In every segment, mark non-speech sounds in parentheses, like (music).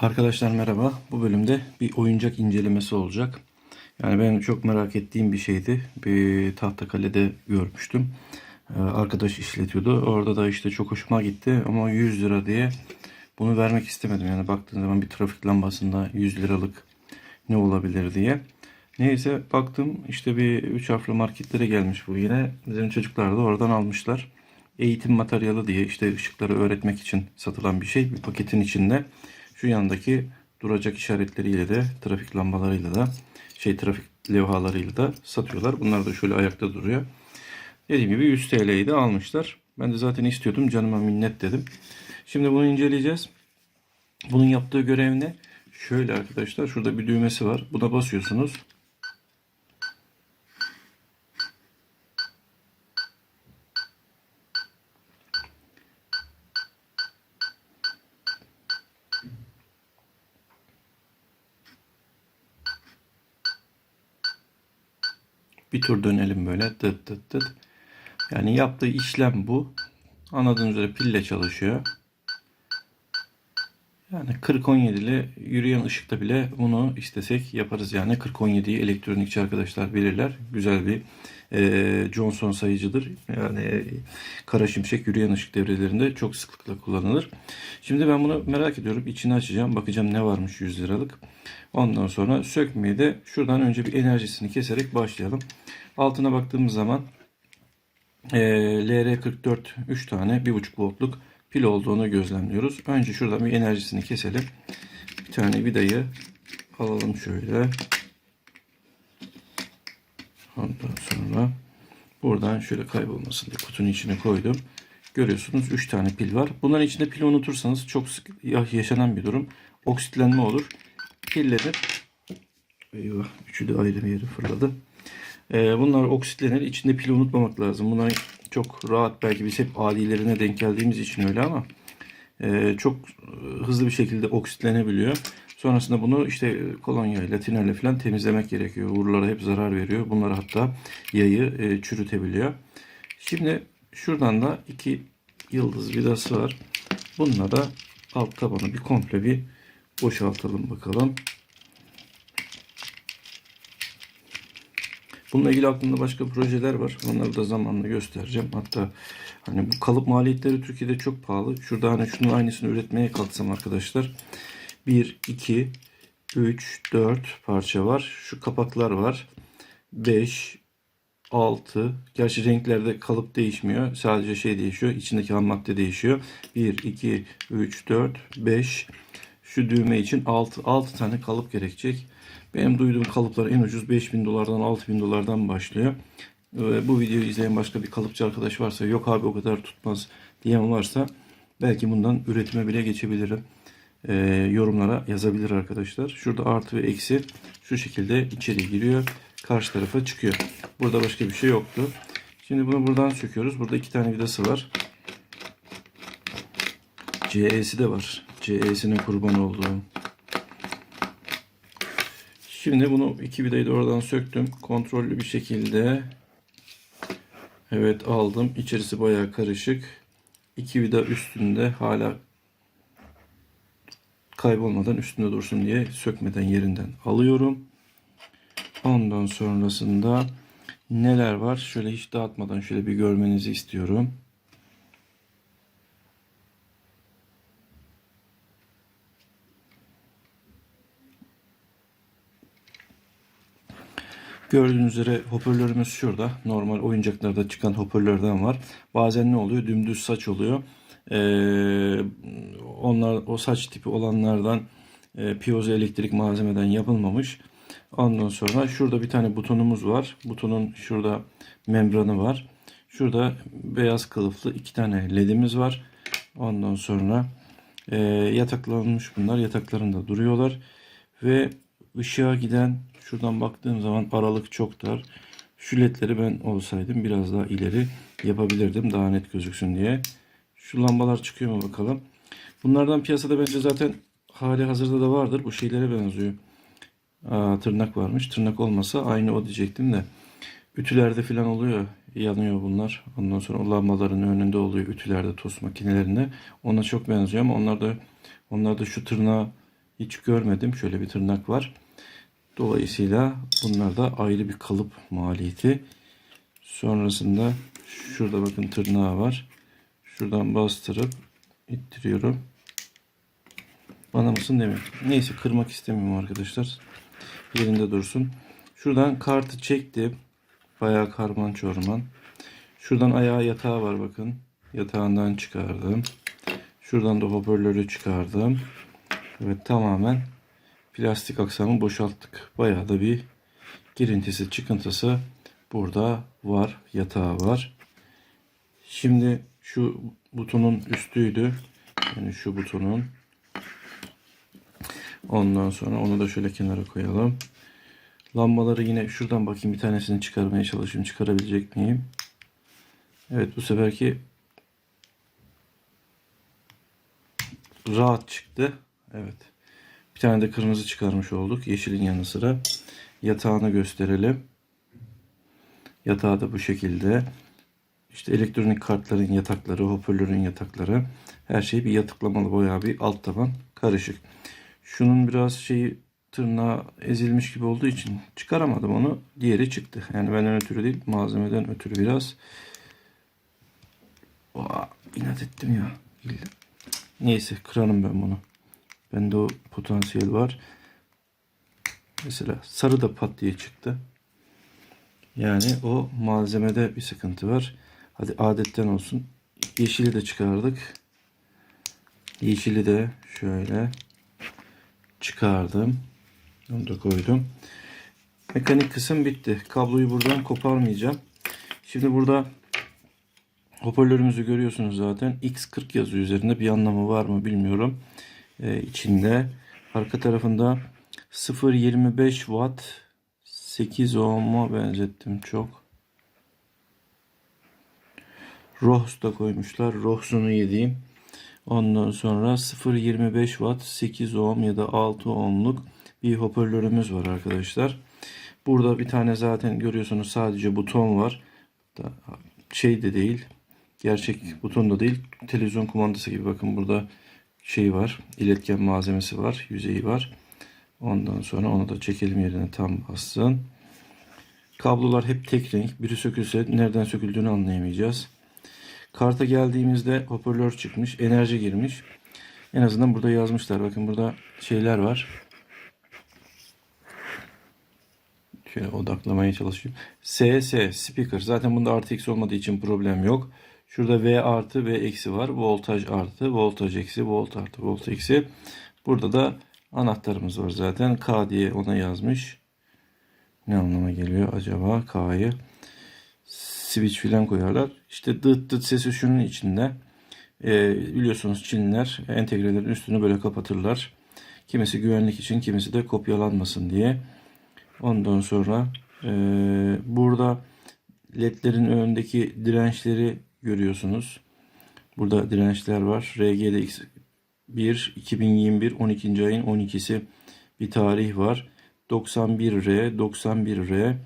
Arkadaşlar merhaba. Bu bölümde bir oyuncak incelemesi olacak. Yani benim çok merak ettiğim bir şeydi. Bir Tahtakale'de görmüştüm. Ee, arkadaş işletiyordu. Orada da işte çok hoşuma gitti ama 100 lira diye bunu vermek istemedim. Yani baktığın zaman bir trafik lambasında 100 liralık ne olabilir diye. Neyse baktım işte bir 3 harfli marketlere gelmiş bu yine. Bizim çocuklar da oradan almışlar. Eğitim materyali diye işte ışıkları öğretmek için satılan bir şey. Bir paketin içinde şu yandaki duracak işaretleriyle de trafik lambalarıyla da şey trafik levhalarıyla da satıyorlar. Bunlar da şöyle ayakta duruyor. Dediğim gibi 100 TL'yi de almışlar. Ben de zaten istiyordum. Canıma minnet dedim. Şimdi bunu inceleyeceğiz. Bunun yaptığı görev ne? Şöyle arkadaşlar şurada bir düğmesi var. Buna basıyorsunuz. Bir tur dönelim böyle. Tıt tıt tıt. Yani yaptığı işlem bu. Anladığınız üzere pille çalışıyor. Yani 40-17'li yürüyen ışıkta bile bunu istesek yaparız yani. 40-17'yi elektronikçi arkadaşlar bilirler. Güzel bir e, Johnson sayıcıdır. Yani e, kara şimşek yürüyen ışık devrelerinde çok sıklıkla kullanılır. Şimdi ben bunu merak ediyorum. İçini açacağım. Bakacağım ne varmış 100 liralık. Ondan sonra sökmeye de şuradan önce bir enerjisini keserek başlayalım. Altına baktığımız zaman e, LR44 3 tane 1.5 voltluk pil olduğunu gözlemliyoruz. Önce şuradan bir enerjisini keselim. Bir tane vidayı alalım şöyle. Ondan sonra buradan şöyle kaybolmasın diye kutunun içine koydum. Görüyorsunuz 3 tane pil var. Bunların içinde pil unutursanız çok sık yaşanan bir durum. Oksitlenme olur. Pillenir. Eyvah. Üçü de ayrı yere fırladı. Ee, bunlar oksitlenir. İçinde pili unutmamak lazım. Bunlar çok rahat belki biz hep adilerine denk geldiğimiz için öyle ama e, çok hızlı bir şekilde oksitlenebiliyor. Sonrasında bunu işte kolonya ile tinerle falan temizlemek gerekiyor. Uğurlara hep zarar veriyor. Bunları hatta yayı e, çürütebiliyor. Şimdi şuradan da iki yıldız vidası var. Bununla da alt tabanı bir komple bir boşaltalım bakalım. Bununla ilgili aklımda başka projeler var. Onları da zamanla göstereceğim. Hatta hani bu kalıp maliyetleri Türkiye'de çok pahalı. Şurada hani şunun aynısını üretmeye kalksam arkadaşlar. 1, 2, 3, 4 parça var. Şu kapaklar var. 5, 6. Gerçi renklerde kalıp değişmiyor. Sadece şey değişiyor. İçindeki ham madde değişiyor. 1, 2, 3, 4, 5. Şu düğme için 6, 6 tane kalıp gerekecek. Benim duyduğum kalıplar en ucuz 5000 dolardan 6000 dolardan başlıyor. Bu videoyu izleyen başka bir kalıpçı arkadaş varsa yok abi o kadar tutmaz diyen varsa belki bundan üretime bile geçebilirim. Ee, yorumlara yazabilir arkadaşlar. Şurada artı ve eksi şu şekilde içeri giriyor. Karşı tarafa çıkıyor. Burada başka bir şey yoktu. Şimdi bunu buradan söküyoruz. Burada iki tane vidası var. CE'si de var. CE'sinin kurban olduğu. Şimdi bunu iki vidayı da oradan söktüm. Kontrollü bir şekilde evet aldım. İçerisi bayağı karışık. İki vida üstünde hala kaybolmadan üstünde dursun diye sökmeden yerinden alıyorum. Ondan sonrasında neler var? Şöyle hiç dağıtmadan şöyle bir görmenizi istiyorum. Gördüğünüz üzere hoparlörümüz şurada. Normal oyuncaklarda çıkan hoparlörden var. Bazen ne oluyor? Dümdüz saç oluyor. Ee, onlar o saç tipi olanlardan e, piyozo elektrik malzemeden yapılmamış. Ondan sonra şurada bir tane butonumuz var. Butonun şurada membranı var. Şurada beyaz kılıflı iki tane ledimiz var. Ondan sonra e, yataklanmış bunlar. Yataklarında duruyorlar. Ve ışığa giden şuradan baktığım zaman aralık çok dar. Şu ledleri ben olsaydım biraz daha ileri yapabilirdim. Daha net gözüksün diye. Şu lambalar çıkıyor mu bakalım. Bunlardan piyasada bence zaten hali hazırda da vardır. Bu şeylere benziyor. Aa, tırnak varmış. Tırnak olmasa aynı o diyecektim de. Ütülerde falan oluyor. Yanıyor bunlar. Ondan sonra o lambaların önünde oluyor. Ütülerde, tost makinelerinde. Ona çok benziyor ama onlar da onlar da şu tırnağı hiç görmedim. Şöyle bir tırnak var. Dolayısıyla bunlar da ayrı bir kalıp maliyeti. Sonrasında şurada bakın tırnağı var. Şuradan bastırıp ittiriyorum. Bana mısın demek. Neyse kırmak istemiyorum arkadaşlar. Yerinde dursun. Şuradan kartı çektim. Bayağı karman çorman. Şuradan ayağı yatağı var bakın. Yatağından çıkardım. Şuradan da hoparlörü çıkardım. Evet tamamen plastik aksamı boşalttık. Bayağı da bir girintisi çıkıntısı burada var. Yatağı var. Şimdi şu butonun üstüydü. Yani şu butonun. Ondan sonra onu da şöyle kenara koyalım. Lambaları yine şuradan bakayım bir tanesini çıkarmaya çalışayım. Çıkarabilecek miyim? Evet bu seferki rahat çıktı. Evet. Bir tane de kırmızı çıkarmış olduk. Yeşilin yanı sıra. Yatağını gösterelim. Yatağı da bu şekilde. İşte elektronik kartların yatakları, hoparlörün yatakları. Her şey bir yatıklamalı boya bir alt taban karışık. Şunun biraz şeyi tırnağı ezilmiş gibi olduğu için çıkaramadım onu. Diğeri çıktı. Yani benden ötürü değil malzemeden ötürü biraz. Oha, inat ettim ya. Neyse kırarım ben bunu. Bende o potansiyel var. Mesela sarı da pat diye çıktı. Yani o malzemede bir sıkıntı var. Hadi adetten olsun. Yeşili de çıkardık. Yeşili de şöyle çıkardım. Onu da koydum. Mekanik kısım bitti. Kabloyu buradan koparmayacağım. Şimdi burada hoparlörümüzü görüyorsunuz zaten. X40 yazıyor üzerinde. Bir anlamı var mı bilmiyorum. Ee, içinde. Arka tarafında 0.25 watt 8 ohm'a benzettim çok. ROHS da koymuşlar. ROHS'unu yediğim. Ondan sonra 0.25 watt 8 ohm ya da 6 ohmluk bir hoparlörümüz var arkadaşlar. Burada bir tane zaten görüyorsunuz sadece buton var. Şey de değil. Gerçek buton da değil. Televizyon kumandası gibi bakın burada şey var. iletken malzemesi var. Yüzeyi var. Ondan sonra onu da çekelim yerine tam bassın. Kablolar hep tek renk. Biri sökülse nereden söküldüğünü anlayamayacağız. Karta geldiğimizde hoparlör çıkmış. Enerji girmiş. En azından burada yazmışlar. Bakın burada şeyler var. Şöyle odaklamaya çalışayım. SS speaker. Zaten bunda artı eksi olmadığı için problem yok. Şurada V artı V eksi var. Voltaj artı, voltaj eksi, volt artı, volt eksi. Burada da anahtarımız var zaten. K diye ona yazmış. Ne anlama geliyor acaba K'yı? Switch filan koyarlar. İşte dıt dıt sesi şunun içinde. Ee, biliyorsunuz Çinliler entegrelerin üstünü böyle kapatırlar. Kimisi güvenlik için, kimisi de kopyalanmasın diye. Ondan sonra e, burada ledlerin önündeki dirençleri görüyorsunuz. Burada dirençler var. RGDX 1 2021 12. ayın 12'si bir tarih var. 91R, 91R.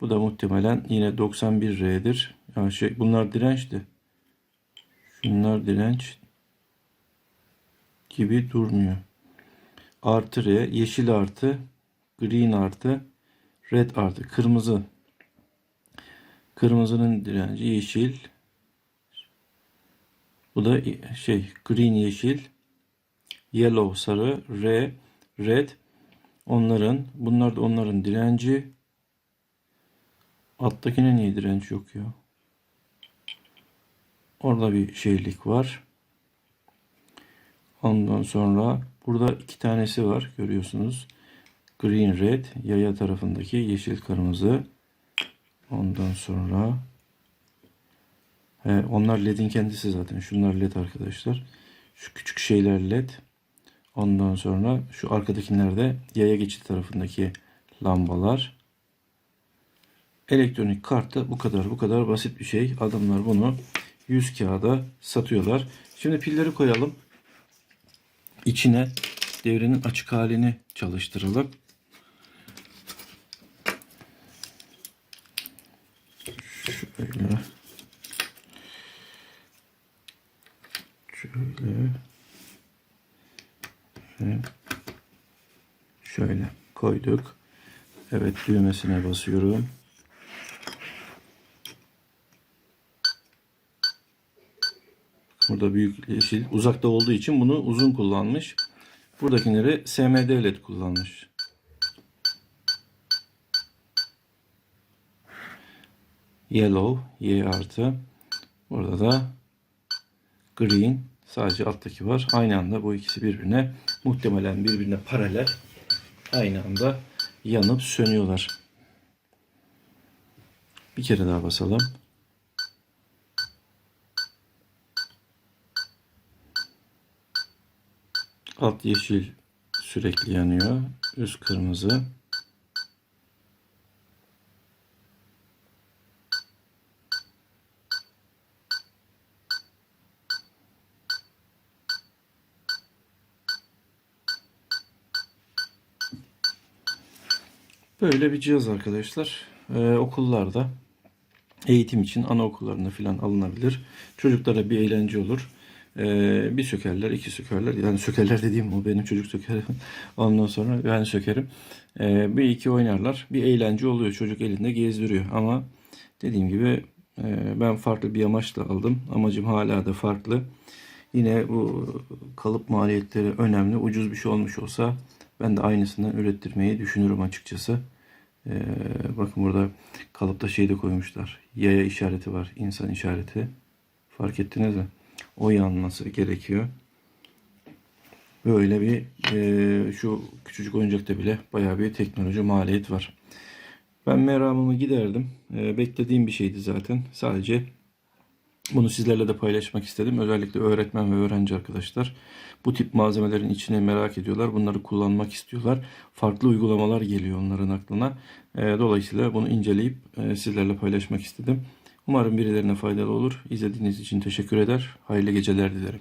Bu da muhtemelen yine 91R'dir. Yani şey, bunlar dirençti. Şunlar direnç gibi durmuyor. Artı R, yeşil artı, green artı, red artı, kırmızı. Kırmızının direnci yeşil. Bu da şey green yeşil, yellow sarı, R red. Onların, bunlar da onların direnci. Alttakine niye direnç yok ya? Orada bir şeylik var. Ondan sonra burada iki tanesi var görüyorsunuz. Green red yaya tarafındaki yeşil kırmızı. Ondan sonra he, onlar ledin kendisi zaten. Şunlar led arkadaşlar. Şu küçük şeyler led. Ondan sonra şu arkadakiler de yaya geçit tarafındaki lambalar. Elektronik kartta bu kadar bu kadar basit bir şey. Adamlar bunu 100 kağıda satıyorlar. Şimdi pilleri koyalım. İçine devrenin açık halini çalıştıralım. Şöyle. Şöyle. Ve Şöyle koyduk. Evet düğmesine basıyorum. Burada büyük yeşil uzakta olduğu için bunu uzun kullanmış. Buradakileri SMD led kullanmış. Yellow Y artı. Burada da green sadece alttaki var. Aynı anda bu ikisi birbirine muhtemelen birbirine paralel aynı anda yanıp sönüyorlar. Bir kere daha basalım. Alt yeşil sürekli yanıyor. Üst kırmızı. Böyle bir cihaz arkadaşlar. Ee, okullarda eğitim için anaokullarında filan alınabilir. Çocuklara bir eğlence olur. Ee, bir sökerler, iki sökerler. Yani sökerler dediğim o benim çocuk sökerim. (laughs) Ondan sonra ben sökerim. Ee, bir iki oynarlar. Bir eğlence oluyor. Çocuk elinde gezdiriyor. Ama dediğim gibi e, ben farklı bir amaçla aldım. Amacım hala da farklı. Yine bu kalıp maliyetleri önemli. Ucuz bir şey olmuş olsa ben de aynısından ürettirmeyi düşünürüm açıkçası. Ee, bakın burada kalıpta şey de koymuşlar. Yaya işareti var. insan işareti. Fark ettiniz mi? O yanması gerekiyor. Böyle bir e, şu küçücük oyuncakta bile bayağı bir teknoloji maliyet var. Ben meramımı giderdim. E, beklediğim bir şeydi zaten. Sadece bunu sizlerle de paylaşmak istedim. Özellikle öğretmen ve öğrenci arkadaşlar bu tip malzemelerin içine merak ediyorlar. Bunları kullanmak istiyorlar. Farklı uygulamalar geliyor onların aklına. E, Dolayısıyla bunu inceleyip e, sizlerle paylaşmak istedim. Umarım birilerine faydalı olur. İzlediğiniz için teşekkür eder. Hayırlı geceler dilerim.